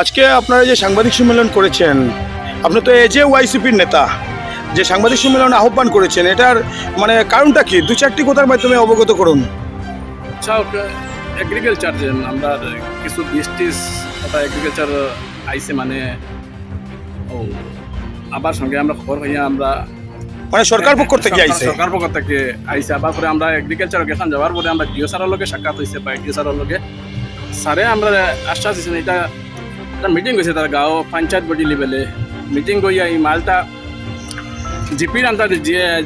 আজকে আপনারা যে সাংবাদিক সম্মেলন করেছেন আপনি তো এজে ওয়াইসিপির নেতা যে সাংবাদিক সম্মেলন আহ্বান করেছেন এটার মানে কারণটা কি? দু চারটি কথার মাধ্যমে অবগত করুন। আচ্ছা এগ্রিকালচার যে আমরা কিছু টিজ ওটা এগ্রিকালচার আইসে মানে ও আবার সঙ্গে আমরা খবর হইয়া আমরা মানে সরকার পক্ষ থেকে আইছে? সরকার পক্ষ থেকে আইসে আবার পরে আমরা এগ্রিকালচার গেছান যাওয়ার পরে আমরা ডিও স্যারের লগে সাক্ষাৎ হয়েছে বা ডিও স্যারের লগে। স্যারে আমরা আশ্বাস দিয়েছেন এটা একটা মিটিং হয়েছে তার গাঁও পঞ্চায়েত বডি লেভেলে মিটিং করিয়া এই মালটা জিপির আন্ডারে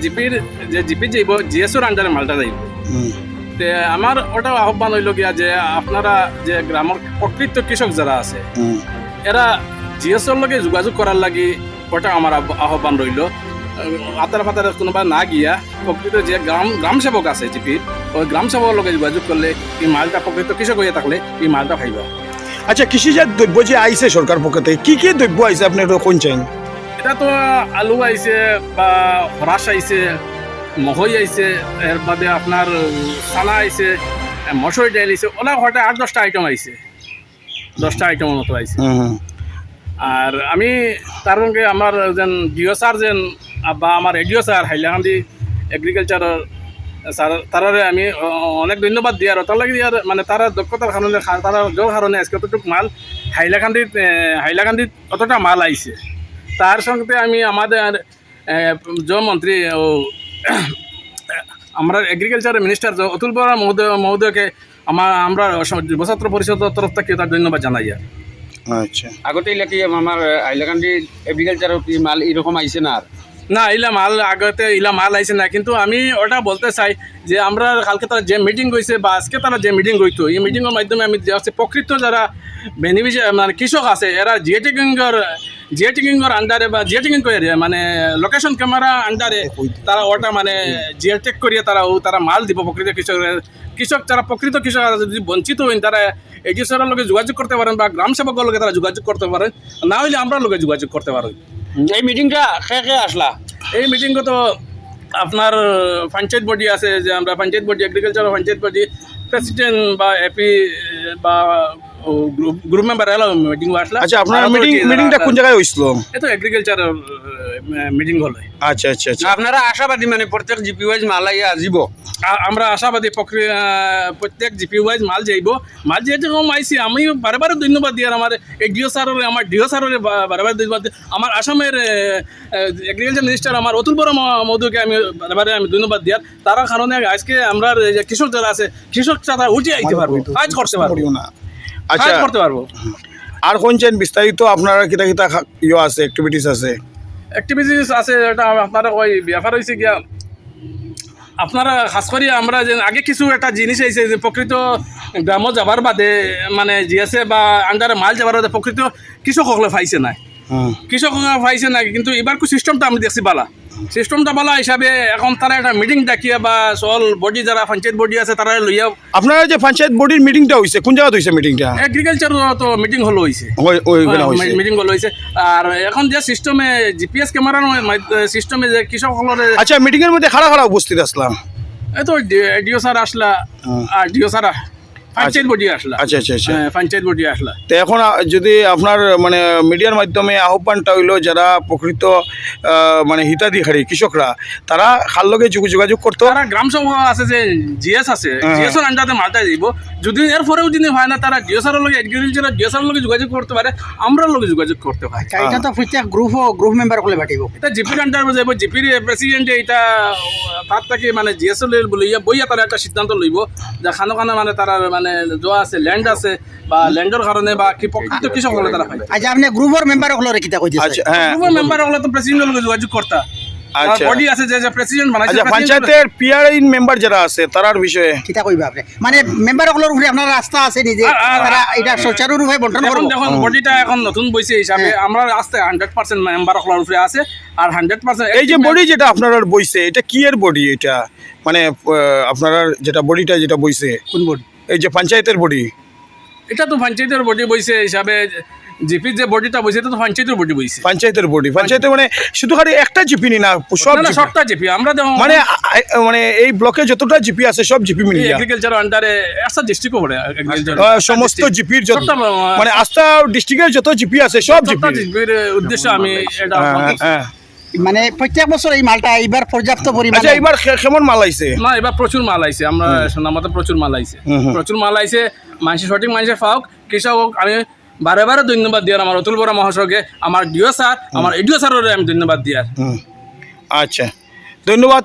জিপির যে জিপি যাইব জিএসওর আন্ডারে মালটা যাইব হুম। তে আমার ওটাও আহ্বান হইল গিয়া যে আপনারা যে গ্রামের প্রকৃত কৃষক যারা আছে। এরা জিএসওর লগে যোগাযোগ করার লাগি ওটা আমার আহ্বান রইল আতার ফাতার কোনোবা না গিয়া প্রকৃত যে গ্রাম গ্রাম সেবক আছে জিপির ওই গ্রাম সেবকের লগে যোগাযোগ করলে এই মালটা প্রকৃত কৃষক হয়ে থাকলে এই মালটা খাইবা আচ্ছা কৃষিজাত দ্রব্য যে আইছে সরকার পক্ষ থেকে কি কি দ্রব্য আইছে আপনি কোন চাইন এটা তো আলু আইছে বা হরাস আইছে মহই আইছে এর বাদে আপনার চানা আইছে মসুর ডাইল আইছে ওলা হঠাৎ আট দশটা আইটেম আইছে। দশটা আইটেমের মতো আইছে। আর আমি তার সঙ্গে আমার যেন ডিও স্যার যেন বা আমার এডিও স্যার হাইলাকান্দি এগ্রিকালচারের তারারে আমি অনেক ধন্যবাদ দিই আর তার লাগে আর মানে তারা দক্ষতার কারণে তারা জোর কারণে আজকে অতটুকু মাল হাইলাকান্দিত হাইলাকান্দিত অতটা মাল আইছে তার সঙ্গে আমি আমাদের এ, জলমন্ত্রী ও আমরা এগ্রিকালচার মিনিস্টার অতুল বরা মহোদয় মহোদয়কে আমার আমরা যুবছাত্র পরিষদের তরফ থেকে তার ধন্যবাদ জানাই আর আচ্ছা। আগতে ইলা কি আমার হাইলাকান্দি এগ্রিকালচার কি মাল এরকম আইছে না আর না, ইলা মাল আগতে ইলা মাল আইছে না, কিন্তু আমি ওটা বলতে চাই যে আমরা কালকে তারা যে মিটিং হয়েছে বা আজকে তারা যে মিটিং হইতো এই মিটিংয়ের মাধ্যমে আমি হচ্ছে প্রকৃত যারা বেনিফিশিয়ারি মানে কৃষক আছে, এরা জিএ টেকিংয়ের জিএ টেকিংয়ের আন্ডারে বা জিএ টেকিং করে মানে লোকেশন ক্যামেরা আন্ডারে তারা ওটা মানে জিএ টেক করিয়ে তারা ও তারা মাল দিব প্রকৃত কৃষকের। কৃষক যারা প্রকৃত কৃষক যদি বঞ্চিত হইন, তারা এডিসরের লগে যোগাযোগ করতে পারেন বা গ্রাম সেবকের লগে তারা যোগাযোগ করতে পারেন। না হইলে আমরা লগে যোগাযোগ করতে পারেন এই মিটিংটা খে আসলা? এই মিটিং তো আপনার পঞ্চায়েত বডি আছে যে আমরা panchayat body agriculture panchayat body president বা এপি বা গ্রুপ মেম্বার এলো মিটিং আসলা। আচ্ছা আপনার মিটিং মিটিংটা কোন জায়গায় হইছিল তো এগ্রিকালচার মিটিং হলো। আচ্ছা আচ্ছা আচ্ছা। আপনারা আশাবাদী মানে প্রত্যেক জিপি ওয়াইজ মাল আসিব? আমরা আশাবাদী প্রক্রিয়া প্রত্যেক জিপি ওয়াইজ মাল যাইব। মাল যেহেতু কম আইসি আমি বারে বারে ধন্যবাদ দিই আর আমার এই ডিও স্যারের আমার ডিও স্যারের বারে বারে ধন্যবাদ। আমার আসামের এগ্রিকালচার মিনিস্টার আমার অতুল বড় মধুকে আমি বারে বারে আমি ধন্যবাদ দিয়ার। তার কারণে আজকে আমরা যে কৃষক যারা আছে কৃষক যারা উঠে আইতে পারব। কাজ করতে পারব। না। আচ্ছা। করতে পারব। আর কোন চাইন বিস্তারিত? আপনারা কিতা কিতা ইয়ে আছে অ্যাক্টিভিটিস আছে? অ্যাক্টিভিটিস আছে এটা আপনারা ওই ব্যাপার হয়েছে গিয়া আপনারা খাস করে আমরা যে আগে কিছু একটা জিনিস আইছে যে প্রকৃত গ্রাম যাবার বাদে মানে জিএসএ বা আন্ডারে মাল যাবার বাদে প্রকৃত কৃষকসকলে পাইছে না। কৃষকসকলে পাইছে নাকি? কিন্তু এবার সিস্টেমটা আমি দেখছি বালা। সিস্টেমটা বালা হিসাবে এখন তারা একটা মিটিং ডাকিয়া বা সল বডি যারা পঞ্চায়েত বডি আছে তারা লইয়া আপনারা যে পঞ্চায়েত বডির মিটিংটা হইছে কোন জায়গায় হইছে মিটিংটা এগ্রিকালচার তো মিটিং হলো হইছে। মিটিং হলো হয়েছে আর এখন যে সিস্টেমে জিপিএস ক্যামেরার সিস্টেমে যে কৃষকসকলের আচ্ছা মিটিং এর মধ্যে খাড়া খাড়া উপস্থিত আসলাম। এই তো ডিও স্যার আসলা। আর ডিও স্যার পঞ্চায়েত বডি আসলা। আচ্ছা আচ্ছা আচ্ছা। পঞ্চায়েত বডি আসলা। তো এখন যদি আপনার মানে মিডিয়ার মাধ্যমে আহ্বানটা হইল যারা প্রকৃত মানে হিতাধিকারী কৃষকরা তারা খাল লগে যোগাযোগ করতো? তারা গ্রাম সভা আছে যে জিএস আছে হ্যাঁ। জিএস এর আন্ডারে মালটা দিব। যদি এর পরেও যদি হয় না তারা স্যারের লগে এগ্রিকালচার স্যারের লগে যোগাযোগ করতে পারে আমরা লগে যোগাযোগ করতে পারি। আচ্ছা, এটা তো প্রত্যেক গ্রুপ গ্রুপ মেম্বার করে পাঠিব। এটা জিপির আন্ডারে যাব জিপির প্রেসিডেন্টে এটা তার থেকে মানে জিএস বলে ইয়া বইয়া তারা একটা সিদ্ধান্ত লইব যে খানো খানো মানে তারা মানে যা আছে ল্যান্ড আছে বা ল্যান্ডের কারণে বা কৃষক হলে তারা পাই আচ্ছা আপনি গ্রুপের মেম্বার হলো কিতা কই আচ্ছা দিছে। হ্যাঁ। মেম্বার হলে তো প্রেসিডেন্টের লগে যোগাযোগ করতা আচ্ছা। বডি আছে যে যে প্রেসিডেন্ট বানাইছে আচ্ছা president- পঞ্চায়েতের পিআরআইন মেম্বার যারা আছে তারার বিষয়ে। কিতা কইবা আপনি? মানে মেম্বার হলোর উপরে আপনার রাস্তা আছে নিজে। আর- আর- তারা এটা সুচারুরূপে বন্টন এখন করব দেখুন বডিটা এখন নতুন বইছে হিসাবে। আমরা আস্তে হান্ড্রেড পার্সেন্ট মেম্বার হলার উপরে আছে আর হান্ড্রেড পার্সেন্ট এই যে বডি যেটা আপনারা বইছে এটা কি এর বডি এটা? মানে আহ, আপনারা যেটা বডিটা যেটা বইছে? কোন বোর্ড এই যে পঞ্চায়েতের বডি? এটা তো পঞ্চায়েতের বডি বইছে হিসাবে জিপির যে বডিটা বইছে এটা তো পঞ্চায়েতের বডি বইছে। পঞ্চায়েতের বডি পঞ্চায়েতে মানে শুধু খালি একটা জিপি নি না সব সবটা জিপি আমরা মানে মানে এই ব্লকে যতটা জিপি আছে সব জিপি মিলিয়ে। এগ্রিকালচার আন্ডারে একটা ডিস্ট্রিক্টও পড়ে। সমস্ত জিপির যত মানে আস্থা ডিস্ট্রিক্টের যত জিপি আছে সব জিপি। জিপির আমি এটা হ্যাঁ, হ্যাঁ। মানে প্রত্যেক বছর এই মালটা এইবার পর্যাপ্ত পরিমাণে আচ্ছা এবার কেমন মাল আইছে? না এবার প্রচুর মাল আইছে। আমরা শোনা মতো প্রচুর মাল আইছে। প্রচুর মাল আইছে। মানুষের সঠিক মানুষের পাওক। কৃষক হোক, আমি বারে বারে ধন্যবাদ দিয়ার আমার অতুল বড় মহাশয়কে আমার ডিও স্যার আমার এডিও স্যারের আমি ধন্যবাদ দিয়ার আচ্ছা। ধন্যবাদ।